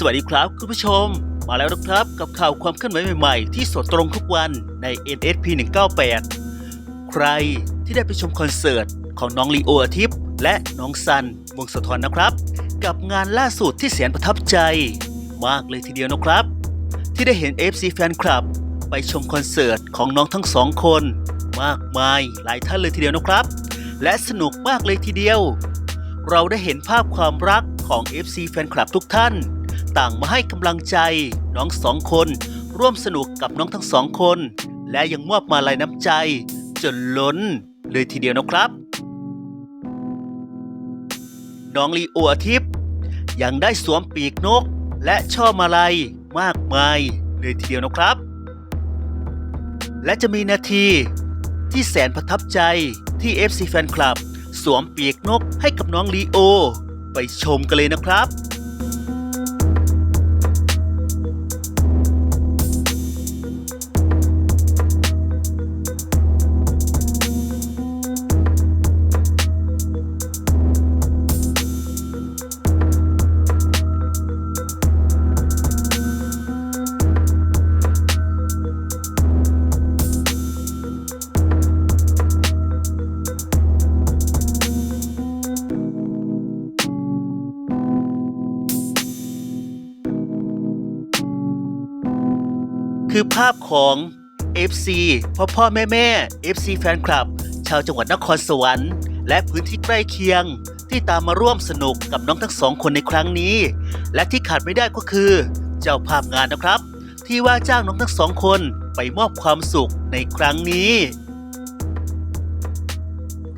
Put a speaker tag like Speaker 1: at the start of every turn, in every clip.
Speaker 1: สวัสดีครับคุณผู้ชม มาแล้วนะครับกับข่าวความเคลื่อนไหวใหม่ๆ ที่สดตรงทุกวันใน NSP 198 ใครที่ได้ไปชมคอนเสิร์ตของน้องลีโออาทิตย์ และน้องซันวงสะทอนนะครับ กับงานล่าสุดที่แสนประทับใจ มากเลยทีเดียวนะครับ ที่ได้เห็น FC แฟนคลับ ไปชมคอนเสิร์ตของน้องทั้งสองคน มากมายหลายท่านเลยทีเดียวนะครับ และสนุกมากเลยทีเดียว เราได้เห็นภาพความรักของ FC แฟนคลับทุกท่าน ต่างมาให้กำลังใจ น้องสองคน ร่วมสนุกกับน้องทั้งสองคน และยังมอบมาลัยน้ำใจ จนล้น เลยทีเดียวนะครับ น้องลีโออาทิตย์ยังได้สวมปีกนก และช่อมาลัยมากมาย เลยทีเดียวนะครับ และจะมีนาทีที่แสนประทับใจที่ FC แฟนคลับสวมปีกนกให้กับน้องลีโอ ไปชมกันเลยนะครับ คือภาพของ FC พ่อพ่อแม่แม่ FC แฟนคลับ ชาวจังหวัดนครสวรรค์ และพื้นที่ใกล้เคียง ที่ตามมาร่วมสนุกกับน้องทั้งสองคนในครั้งนี้ และที่ขาดไม่ได้ก็คือ เจ้าภาพงานนะครับ ที่ว่าจ้างน้องทั้งสองคนไปมอบความสุขในครั้งนี้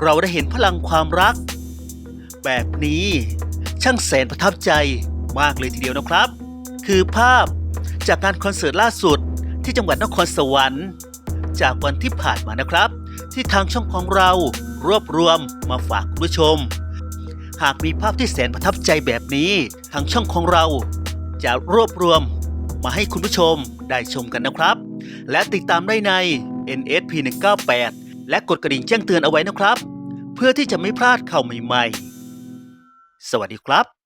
Speaker 1: เราได้เห็นพลังความรัก แบบนี้ช่างแสนประทับใจมากเลยทีเดียวนะครับ คือภาพจากการคอนเสิร์ตล่าสุด ที่จังหวัดนครสวรรค์ จากวันที่ผ่านมานะครับ ที่ทางช่องของเรารวบรวมมาฝากคุณผู้ชม หากมีภาพที่แสนประทับใจแบบนี้ ทางช่องของเราจะรวบรวมมาให้คุณผู้ชมได้ชมกันนะครับ และติดตามได้ใน NSP 198และกดกระดิ่งแจ้งเตือนเอาไว้นะครับ เพื่อที่จะไม่พลาดข่าวใหม่ ๆ สวัสดีครับ